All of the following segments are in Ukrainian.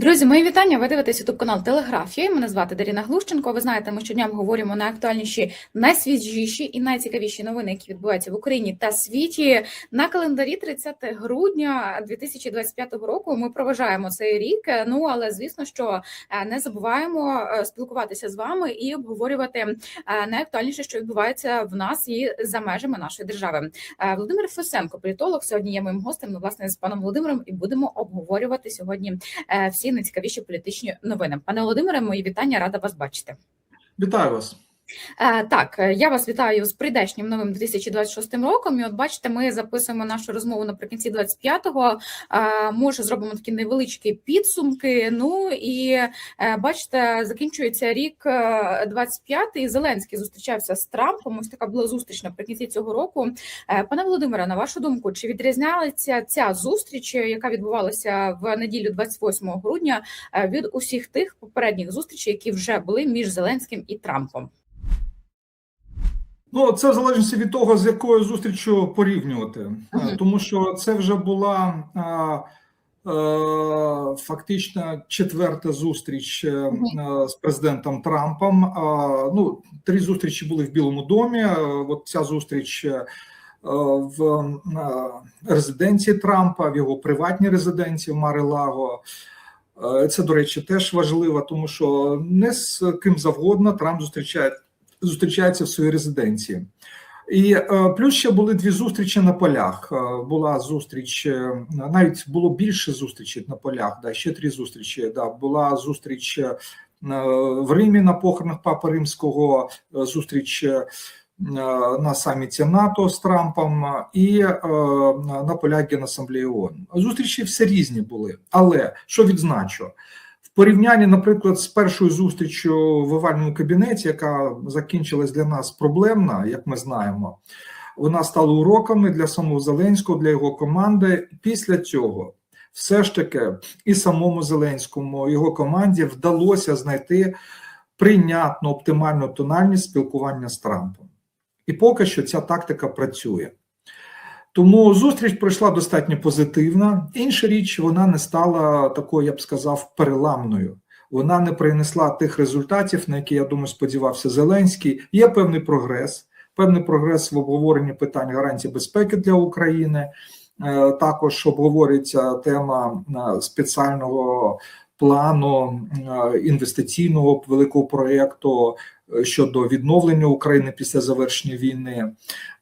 Друзі, мої вітання. Ви дивитесь ютуб канал Телеграфії. Мене звати Даріна Глущенко. Ви знаєте, ми щодня говоримо найактуальніші, найсвіжіші і найцікавіші новини, які відбуваються в Україні та світі. На календарі 30 грудня 2025 року. Ми проважаємо цей рік. Ну але звісно, що е, не забуваємо е, спілкуватися з вами і обговорювати е, найактуальніше, що відбувається в нас і за межами нашої держави. Володимир Фесенко, політолог, сьогодні є моїм гостем. Ну, власне, з паном Володимиром, і будемо обговорювати сьогодні е, найцікавіші політичні новини. Пане Володимире, мої вітання, рада вас бачити. Вітаю вас. Е, Так, е, я вас вітаю з прийдешнім новим 2026 роком. І от бачите, ми записуємо нашу розмову наприкінці 25-го. Е, Може, зробимо такі невеличкі підсумки. Ну і бачите, закінчується рік е, 25-й. Зеленський зустрічався з Трампом. Ось така була зустріч наприкінці цього року. Пане Володимире, на вашу думку, чи відрізнялася ця зустріч, яка відбувалася в неділю 28 грудня, від усіх тих попередніх зустрічей, які вже були між Зеленським і Трампом? Ну, це в залежності від того, з якою зустрічю порівнювати, Мгм. тому що це вже була а, е, фактично четверта зустріч е, е, з президентом Трампом. А, ну, три зустрічі були в Білому домі. е, От ця зустріч е, в е, резиденції Трампа, в його приватній резиденції в Мари-Лаго. Е, Це, до речі, теж важливо, тому що не з ким завгодно Трамп зустрічає зустрічається в своїй резиденції. І е, плюс ще були дві зустрічі на полях. Е, була зустріч, е, навіть було більше зустрічей на полях, да, ще три зустрічі. Да. Була зустріч в Римі на похоронах Папи Римського, зустріч на саміті НАТО з Трампом і на полях Генасамблеї ООН. Зустрічі все різні були. Але що відзначу? В порівнянні, наприклад, з першою зустрічю в овальному кабінеті, яка закінчилась для нас проблемна, як ми знаємо, вона стала уроками для самого Зеленського, для його команди. Після цього все ж таки і самому Зеленському, його команді вдалося знайти прийнятну оптимальну тональність спілкування з Трампом. І поки що ця тактика працює. Тому зустріч пройшла достатньо позитивна. Інша річ, вона не стала такою, я б сказав, переламною. Вона не принесла тих результатів, на які я думаю, сподівався Зеленський. Є певний прогрес, певний прогрес в обговоренні питань гарантії безпеки для України. Е, Також обговорюється тема е, спеціального плану е, інвестиційного великого проєкту е, щодо відновлення України після завершення війни.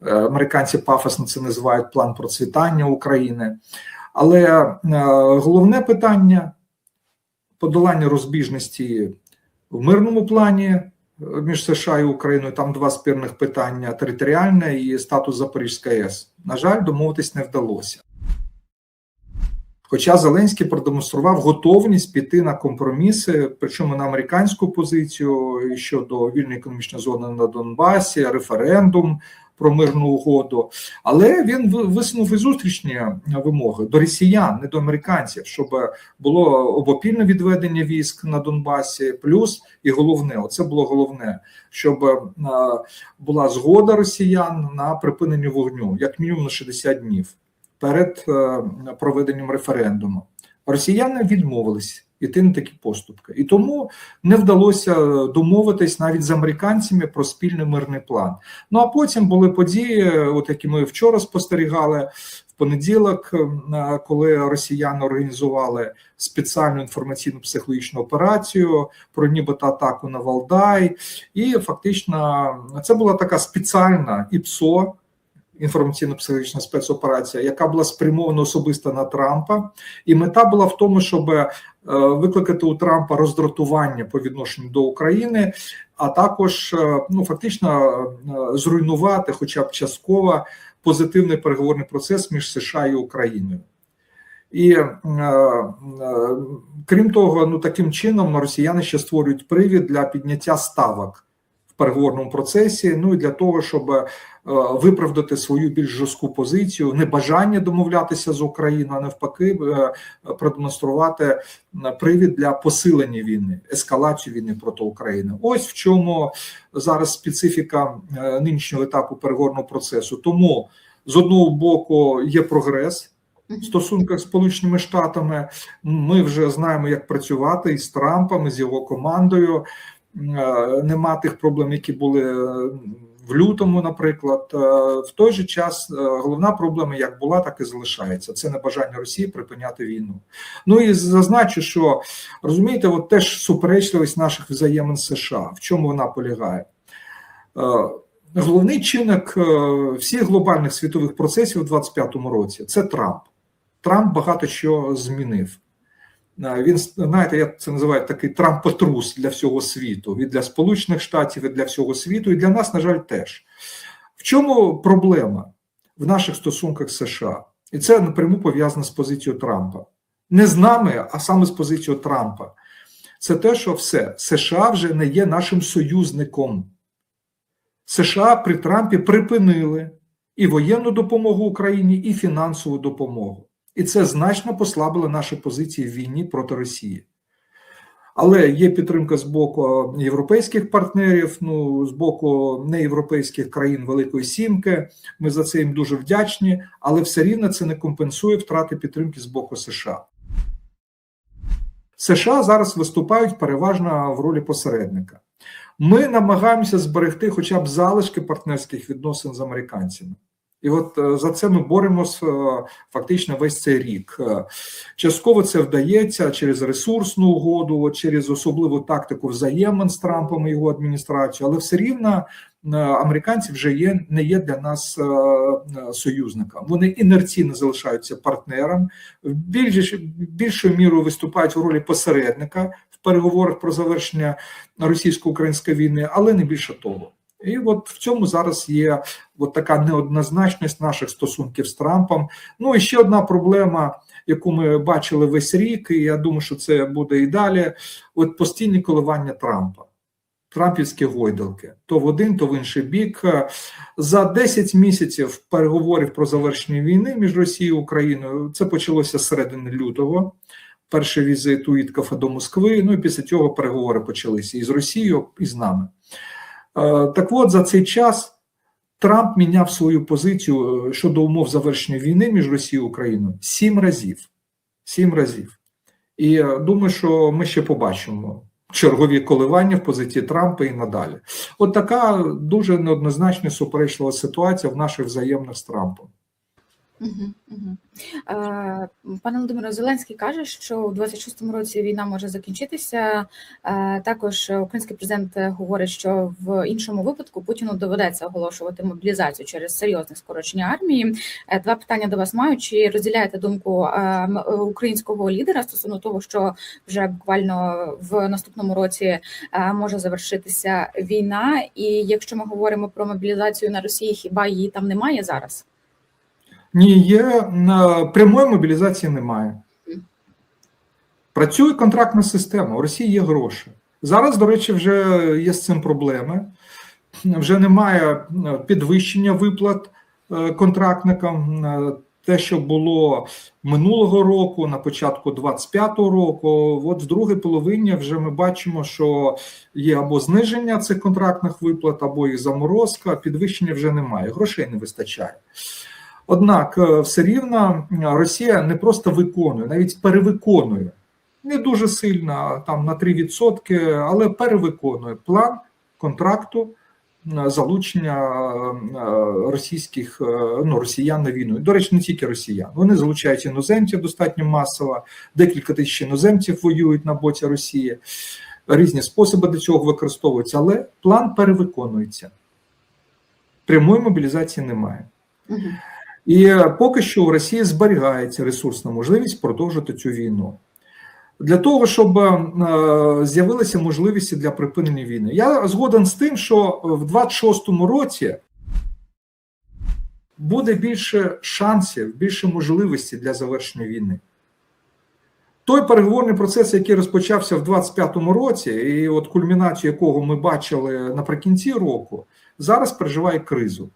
Е, Американці пафосно це називають план процвітання України. Але головне питання подолання розбіжності в мирному плані між США і Україною. Там два спірних питання: територіальне і статус Запорізької АЕС. На жаль, домовитись не вдалося. Хоча Зеленський продемонстрував готовність піти на компроміси, причому на американську позицію щодо вільної економічної зони на Донбасі, референдум про мирну угоду. Але він висунув і зустрічні вимоги до росіян, не до американців, щоб було обопільне відведення військ на Донбасі. Плюс і головне, оце було головне, щоб е, була згода росіян на припинення вогню, як мінімум на 60 днів перед е, проведенням референдуму. Росіяни відмовились іти на такі поступки, і тому не вдалося домовитись навіть з американцями про спільний мирний план. Ну а потім були події, от які ми вчора спостерігали в понеділок, е, коли росіяни організували спеціальну інформаційну психологічну операцію про нібито атаку на Валдай, і фактично це була така спеціальна ІПСО інформаційно-психологічна спецоперація, яка була спрямована особисто на Трампа, і мета була в тому, щоб е, викликати у Трампа роздратування по відношенню до України, а також е, ну фактично е, зруйнувати, хоча б частково, позитивний переговорний процес між США і Україною. І крім того, ну таким чином росіяни ще створюють привід для підняття ставок переговорному процесі. Ну і для того, щоб е, виправдати свою більш жорстку позицію, небажання домовлятися з Україною, а навпаки, е, продемонструвати е, привід для посилення війни, ескалацію війни проти України. Ось в чому зараз специфіка нинішнього етапу переговорного процесу. Тому з одного боку є прогрес Мгм. стосунках з Сполученими Штатами. Ми вже знаємо, як працювати із Трампом, і з його командою. Е, Нема тих проблем, які були е, в лютому, наприклад. Е, В той же час головна проблема як була, так і залишається. Це небажання Росії припиняти війну. Ну і зазначу, що розумієте, от теж суперечливість наших взаємин США. В чому вона полягає? Головний чинник всіх глобальних світових процесів у 25-му році це Трамп. Трамп багато що змінив. Е, Він знаєте, я це називаю такий Трампотрус для всього світу, і для Сполучених Штатів, і для всього світу, і для нас, на жаль, теж. В чому проблема в наших стосунках з США? І це напряму пов'язано з позицією Трампа. Не з нами, а саме з позицією Трампа. Це те, що все США вже не є нашим союзником. США при Трампі припинили і воєнну допомогу Україні, і фінансову допомогу. І це значно послабило наші позиції в війні проти Росії. Але є підтримка з боку європейських партнерів, ну з боку неєвропейських країн Великої Сімки. Ми за це їм дуже вдячні, але все рівно це не компенсує втрати підтримки з боку США. США зараз виступають переважно в ролі посередника. Ми намагаємося зберегти хоча б залишки партнерських відносин з американцями. І от е, за це ми боремося е, фактично весь цей рік. Е, Частково це вдається через ресурсну угоду, через особливу тактику взаємин з Трампом і його адміністрацією, але все рівно американці вже є не є для нас союзником. Вони інерційно залишаються партнером, більш, більшою мірою виступають в ролі посередника в переговорах про завершення російсько-української війни, але не більше того. І от в цьому зараз є от така неоднозначність наших стосунків з Трампом. Ну і ще одна проблема, яку ми бачили весь рік, і я думаю, що це буде і далі. От постійні коливання Трампа, Трампівські гойдалки, то в один, то в інший бік. За 10 місяців переговорів про завершення війни між Росією і Україною це почалося середини лютого. Перший візит Уіткафа до Москви. Ну і після цього переговори почалися і з Росією, і з нами. Е, Так от за цей час Трамп міняв свою позицію е, щодо умов завершення війни між Росією і Україною сім разів. Сім разів. І е, думаю, що ми ще побачимо чергові коливання в позиції Трампа і надалі. От така дуже неоднозначна суперечлива ситуація в наших взаємних з Трампом. Мгм. Е, Пане Володимире, Зеленський каже, що у 26-му році війна може закінчитися. Також український президент говорить, що в іншому випадку Путіну доведеться оголошувати мобілізацію через серйозне скорочення армії. Е, Два питання до вас маю: чи розділяєте думку українського лідера стосовно того, що вже буквально в наступному році може завершитися війна? І якщо ми говоримо про мобілізацію на Росії, хіба її там немає зараз? Ні, є е, прямої мобілізації немає. Працює контрактна система. У Росії є гроші. Зараз, до речі, вже є з цим проблеми. Вже немає е, підвищення виплат е, контрактникам. Е, Те, що було минулого року, на початку 25-го року, от в другій половині вже ми бачимо, що є або зниження цих контрактних виплат, або їх заморозка. Підвищення вже немає. Грошей не вистачає. Однак, е, все рівно Росія не просто виконує, навіть перевиконує. Не дуже сильно, там на 3%, але перевиконує план контракту залучення е, російських е, ну, росіян на війну. До речі, не тільки росіян. Вони залучають іноземців достатньо масово, декілька тисяч іноземців воюють на боці Росії. Різні способи для цього використовуються, але план перевиконується. Прямої мобілізації немає. І поки що у Росії зберігається ресурсна можливість продовжити цю війну. Для того, щоб е, з'явилися можливості для припинення війни. Я згоден з тим, що в 26-му році буде більше шансів, більше можливостей для завершення війни. Той переговорний процес, який розпочався в 25-му році, і от кульмінацію якого ми бачили наприкінці року, зараз переживає кризу.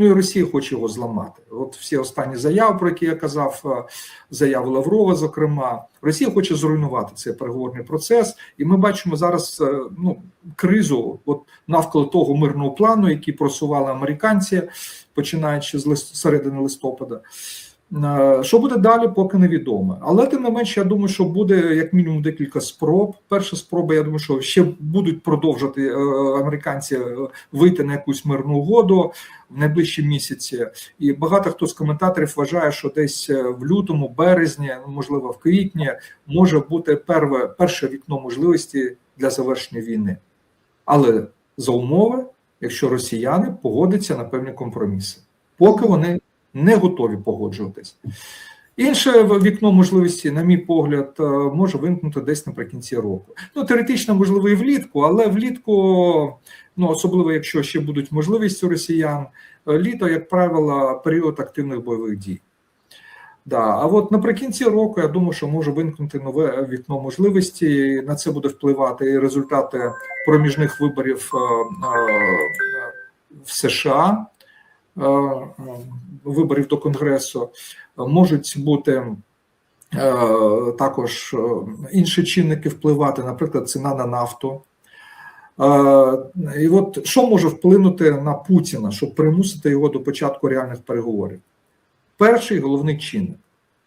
Ну і Росія хоче його зламати. От всі останні заяви, про які я казав, заяву заяви Лаврова, зокрема, Росія хоче зруйнувати цей переговорний процес, і ми бачимо зараз е, ну, кризу от навколо того мирного плану, який просували американці, починаючи з середини листопада. Е, Що буде далі, поки невідомо. Але тим не менше, я думаю, що буде як мінімум декілька спроб. Перша спроба, я думаю, що ще будуть продовжувати е, американці е, вийти на якусь мирну угоду в найближчі місяці. І багато хто з коментаторів вважає, що десь в лютому, березні, ну, можливо, в квітні може бути перве, перше вікно можливості для завершення війни. Але за умови, якщо росіяни погодяться на певні компроміси, поки вони не готові погоджуватись. Інше вікно можливості, на мій погляд, е, може виникнути десь наприкінці року. Ну, теоретично, можливо, і влітку, але влітку, ну особливо якщо ще будуть можливості у росіян, е, літо, як правило, період активних бойових дій. Да, а от наприкінці року я думаю, що може виникнути нове вікно можливості. На це буде впливати і результати проміжних виборів е, в США, виборів до Конгресу. Можуть бути е, також е, інші чинники впливати, наприклад, ціна на нафту. Е, І от що може вплинути на Путіна, щоб примусити його до початку реальних переговорів? Перший головний чинник,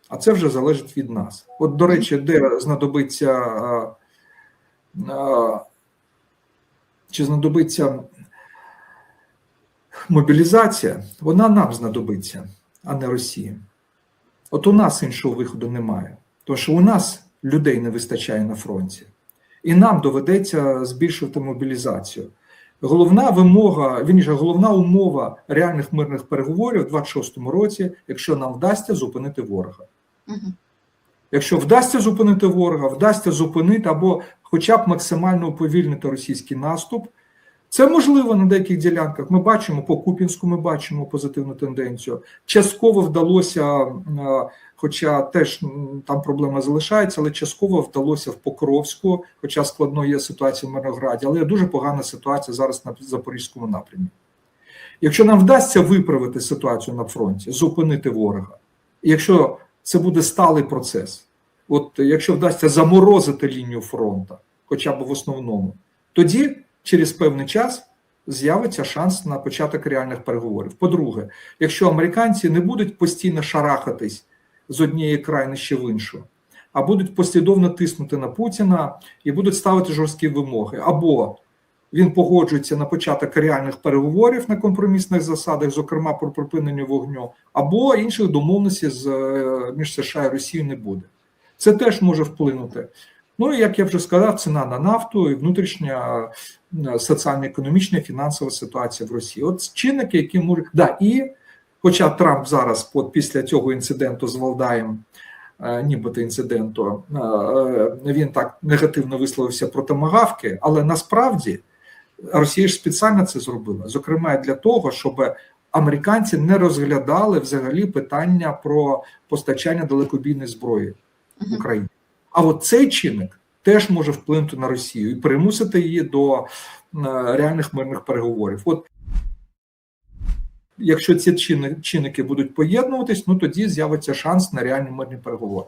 а це вже залежить від нас. От, до речі, де знадобиться чи знадобиться мобілізація, вона нам знадобиться, а не Росії. От у нас іншого виходу немає, тому що у нас людей не вистачає на фронті, і нам доведеться збільшувати мобілізацію. Головна вимога, вірніше, головна умова реальних мирних переговорів у 26-му році, якщо нам вдасться зупинити ворога. Якщо вдасться зупинити ворога, вдасться зупинити або хоча б максимально уповільнити російський наступ, це можливо на деяких ділянках. Ми бачимо по Купінську, ми бачимо позитивну тенденцію. Частково вдалося, е, хоча теж там проблема залишається, але частково вдалося в Покровську, хоча складно є ситуація в Мирнограді, але дуже погана ситуація зараз на Запорізькому напрямі. Якщо нам вдасться виправити ситуацію на фронті, зупинити ворога, якщо це буде сталий процес, от якщо вдасться заморозити лінію фронту, хоча б в основному, тоді через певний час з'явиться шанс на початок реальних переговорів. По-друге, якщо американці не будуть постійно шарахатись з однієї крайнощі в іншу, а будуть послідовно тиснути на Путіна і будуть ставити жорсткі вимоги, або він погоджується на початок реальних переговорів на компромісних засадах, зокрема про припинення вогню, або інших домовленостей з е, між США і Росією не буде. Це теж може вплинути. Ну і як я вже сказав, ціна на нафту і внутрішня е, соціально-економічна і фінансова ситуація в Росії. От чинники, які можуть да і, хоча Трамп зараз, от після цього інциденту з Валдаєм, е, нібито інциденту, е, він так негативно висловився про томагавки, але насправді Росія ж спеціально це зробила, зокрема для того, щоб американці не розглядали взагалі питання про постачання далекобійної зброї в Україні. А от цей чинник теж може вплинути на Росію і примусити її до е, реальних мирних переговорів. От якщо ці чинники будуть поєднуватись, ну тоді з'явиться шанс на реальні мирні переговори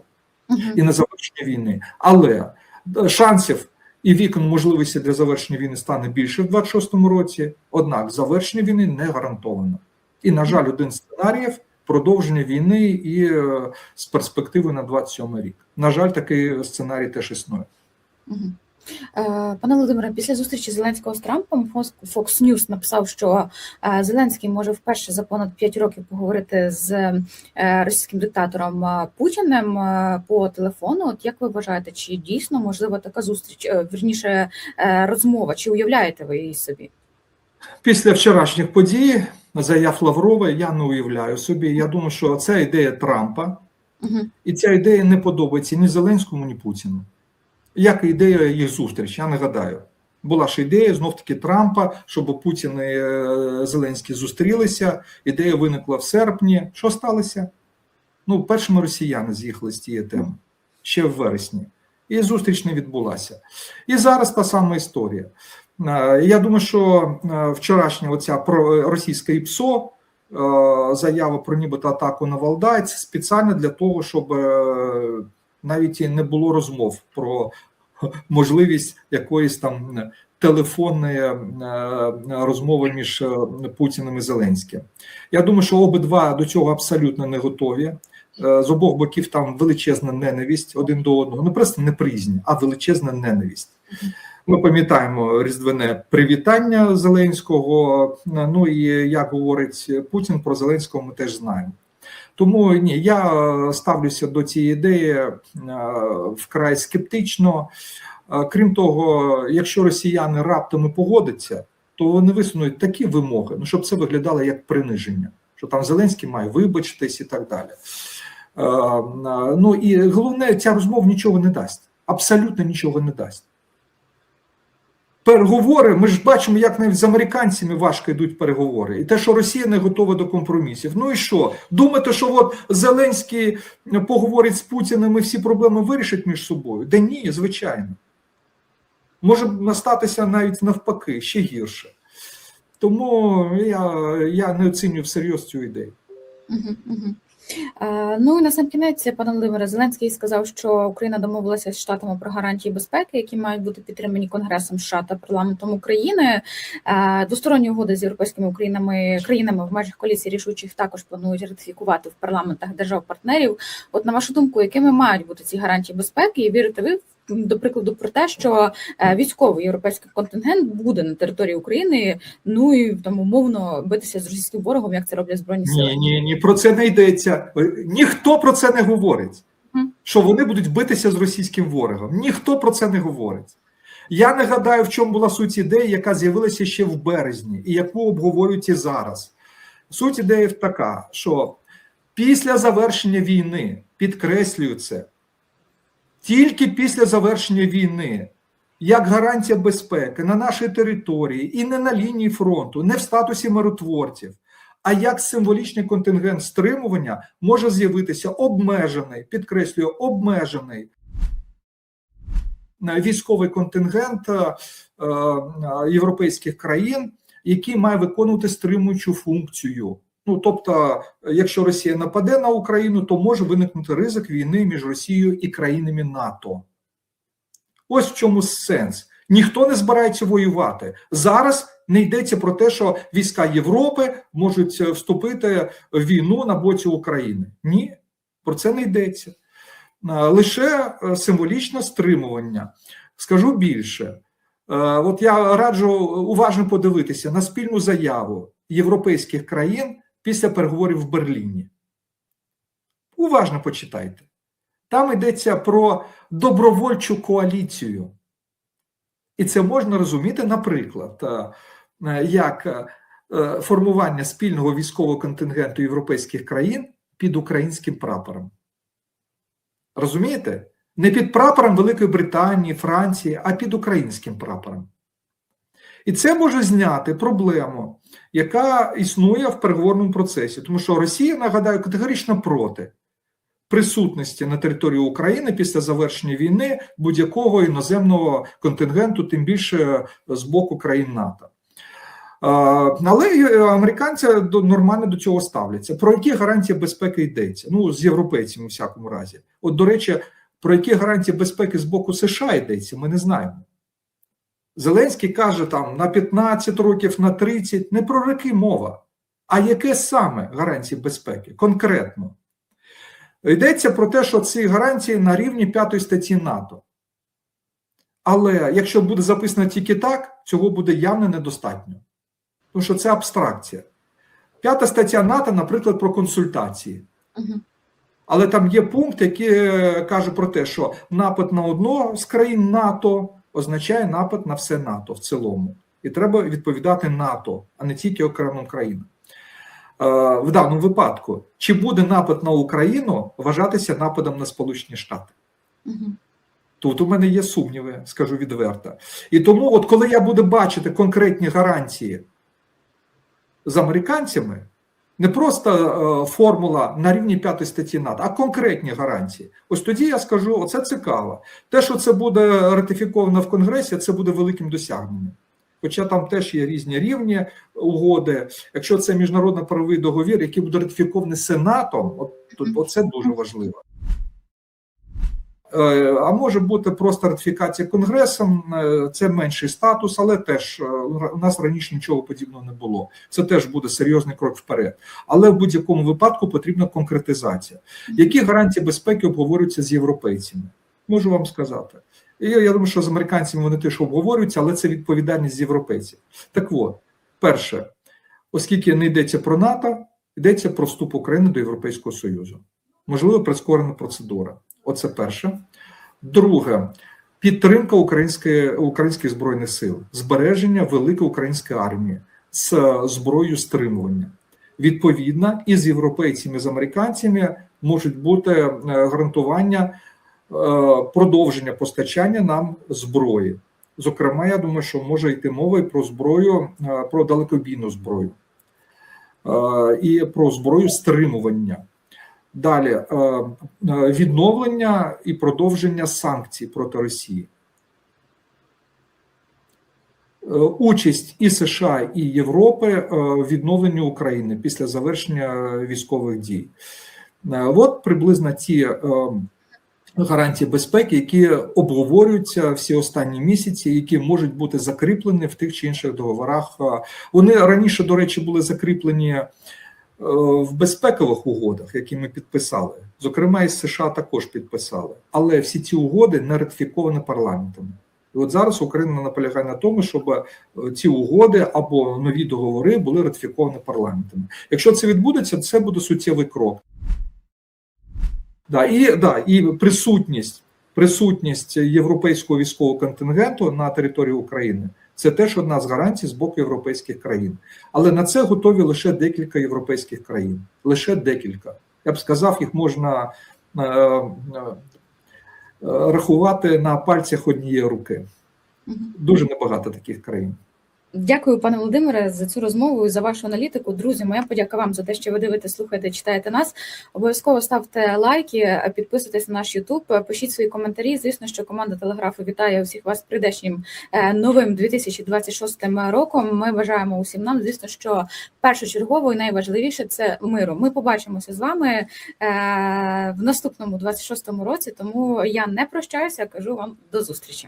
і на завершення війни. Але е, шансів і вікон можливості для завершення війни стане більше в 26-му році. Однак завершення війни не гарантовано. І, на жаль, один з сценаріїв продовження війни і е, з перспективи на 27 рік. На жаль, такий сценарій теж існує. Е, Пане Володимире, після зустрічі Зеленського з Трампом Fox- News написав, що е, Зеленський може вперше за понад 5 років поговорити з російським диктатором Путіним по телефону. От як ви вважаєте, чи дійсно можлива така зустріч, вірніше розмова? Чи уявляєте ви її собі? Після вчорашніх подій, заяв Лаврова, я не уявляю собі. Я думаю, що це ідея Трампа, Угу. і ця ідея не подобається ні Зеленському, ні Путіну. Як ідея їх зустрічі, я нагадаю. Була ж ідея знов таки Трампа, щоб Путін і е, Зеленський зустрілися. Ідея виникла в серпні. Що сталося? Ну, першими росіяни з'їхали з тієї теми ще в вересні, і зустріч не відбулася. І зараз та сама історія. Е, Я думаю, що е, вчорашня оця про російська ІПСО, е, заява про нібито атаку на Валдай, це спеціально для того, щоб е, навіть і не було розмов про можливість якоїсь там телефонної е, розмови між е, Путіним і Зеленським. Я думаю, що обидва до цього абсолютно не готові. Е, З обох боків там величезна ненависть один до одного. Не просто неприязнь, а величезна ненависть. Ми пам'ятаємо різдвяне привітання Зеленського. Ну і як говорить Путін про Зеленського, ми теж знаємо. Тому ні, я ставлюся до цієї ідеї е, вкрай скептично. Е, Крім того, якщо росіяни раптом і погодяться, то вони висунуть такі вимоги, ну щоб це виглядало як приниження, що там Зеленський має вибачитись і так далі. Е, Ну і головне, ця розмова нічого не дасть. Абсолютно нічого не дасть. Переговори, ми ж бачимо, як навіть з американцями важко йдуть переговори, і те, що Росія не готова до компромісів. Ну і що? Думаєте, що от Зеленський поговорить з Путіним і всі проблеми вирішить між собою? Да ні, звичайно. Може настатися навіть навпаки, ще гірше. Тому я, я не оцінюю всерйоз цю ідею. Угу, угу. Е, ну і на сам кінець, пан Володимир Зеленський сказав, що Україна домовилася з Штатами про гарантії безпеки, які мають бути підтримані Конгресом США та парламентом України. Е, Двосторонні угоди з європейськими Українами країнами в межах коаліції рішучих також планують ратифікувати в парламентах держав-партнерів. От на вашу думку, якими мають бути ці гарантії безпеки, і вірите ви? До прикладу, про те, що е, військовий європейський контингент буде на території України, ну і там умовно битися з російським ворогом, як це роблять збройні сили. Ні, ні, ні, про це не йдеться. Ніхто про це не говорить. Що вони будуть битися з російським ворогом. Ніхто про це не говорить. Я не гадаю, в чому була суть ідеї, яка з'явилася ще в березні, і яку обговорюють і зараз. Суть ідеї така, що після завершення війни, підкреслюю це, тільки після завершення війни, як гарантія безпеки на нашій території і не на лінії фронту, не в статусі миротворців, а як символічний контингент стримування може з'явитися обмежений, підкреслюю, обмежений е, військовий контингент е, е, європейських країн, який має виконувати стримуючу функцію. Ну тобто, якщо Росія нападе на Україну, то може виникнути ризик війни між Росією і країнами НАТО. Ось в чому сенс. Ніхто не збирається воювати зараз. Не йдеться про те, що війська Європи можуть вступити в війну на боці України. Ні, про це не йдеться. Е, Лише е, символічне стримування. Скажу більше, Е, от я раджу уважно подивитися на спільну заяву європейських країн після переговорів в Берліні. Уважно почитайте. Там йдеться про добровольчу коаліцію. І це можна розуміти, наприклад, е, як е, формування спільного військового контингенту європейських країн під українським прапором. Розумієте? Не під прапором Великої Британії, Франції, а під українським прапором. І це може зняти проблему, яка існує в переговорному процесі, тому що Росія, нагадаю, категорично проти присутності на території України після завершення війни будь-якого іноземного контингенту, тим більше з боку країн НАТО. Е, Але й американці нормально до цього ставляться. Про які гарантії безпеки йдеться? Ну, з європейцями, у всякому разі. От, до речі, про які гарантії безпеки з боку США йдеться, ми не знаємо. Зеленський каже там на 15 років, на 30, не про роки мова. А яке саме гарантії безпеки? Конкретно. Йдеться про те, що ці гарантії на рівні п'ятої статті НАТО. Але якщо буде записано тільки так, цього буде явно недостатньо. Тому що це абстракція. П'ята стаття НАТО, наприклад, про консультації. Угу. Але там є пункт, який е, каже про те, що напад на одного з країн НАТО означає напад на все НАТО в цілому. І треба відповідати НАТО, а не тільки окремим країнам. Е, В даному випадку, чи буде напад на Україну вважатися нападом на Сполучені Штати? Угу. Тут у мене є сумніви, скажу відверто. І тому, от коли я буду бачити конкретні гарантії з американцями, не просто е, формула на рівні п'ятої статті НАТО, а конкретні гарантії. Ось тоді я скажу: оце цікаво. Те, що це буде ратифіковано в Конгресі, це буде великим досягненням. Хоча там теж є різні рівні угоди. Якщо це міжнародно-правовий договір, який буде ратифікований Сенатом, от, то, це дуже важливо. Е, А може бути просто ратифікація конгресом. е, Це менший статус, але теж е, у нас раніше нічого подібного не було. Це теж буде серйозний крок вперед. Але в будь-якому випадку потрібна конкретизація. Які гарантії безпеки обговорюються з європейцями? Можу вам сказати. І я думаю, що з американцями вони теж обговорюються, але це відповідальність з європейців. Так от, перше, оскільки не йдеться про НАТО, йдеться про вступ України до Європейського Союзу. Можливо, прискорена процедура. Оце перше. Друге, підтримка української, українських збройних сил, збереження великої української армії з зброєю стримування. Відповідно, і з європейцями, і з американцями можуть бути е, гарантування е, продовження постачання нам зброї. Зокрема, я думаю, що може йти мова і про зброю, е, про далекобійну зброю е, і про зброю стримування. Далі е, е, відновлення і продовження санкцій проти Росії. Е, Участь і США, і Європи в відновленні України після завершення військових дій. От приблизно ті гарантії безпеки, які обговорюються всі останні місяці, які можуть бути закріплені в тих чи інших договорах. Вони раніше, до речі, були закріплені в безпекових угодах, які ми підписали. Зокрема, і США також підписали. Але всі ці угоди не ратифіковані парламентом. І от зараз Україна наполягає на тому, щоб е, ці угоди або нові договори були ратифіковані парламентами. Якщо це відбудеться, це буде суттєвий крок. Да, і, да, і присутність, присутність європейського військового контингенту на території України це теж одна з гарантій з боку європейських країн. Але на це готові лише декілька європейських країн. Лише декілька. Я б сказав, їх можна е, е, рахувати на пальцях однієї руки. Дуже небагато таких країн. Дякую, пане Володимире, за цю розмову і за вашу аналітику. Друзі, моя подяка вам за те, що ви дивитесь, слухаєте, читаєте нас. Обов'язково ставте лайки, підписуйтесь на наш Ютуб, пишіть свої коментарі. Звісно, що команда телеграфу вітає усіх вас прийдешнім е, новим 2026 роком. Ми бажаємо усім нам, звісно, що першочергово і найважливіше це миру. Ми побачимося з вами е, в наступному 26-му році. Тому я не прощаюся, кажу вам до зустрічі.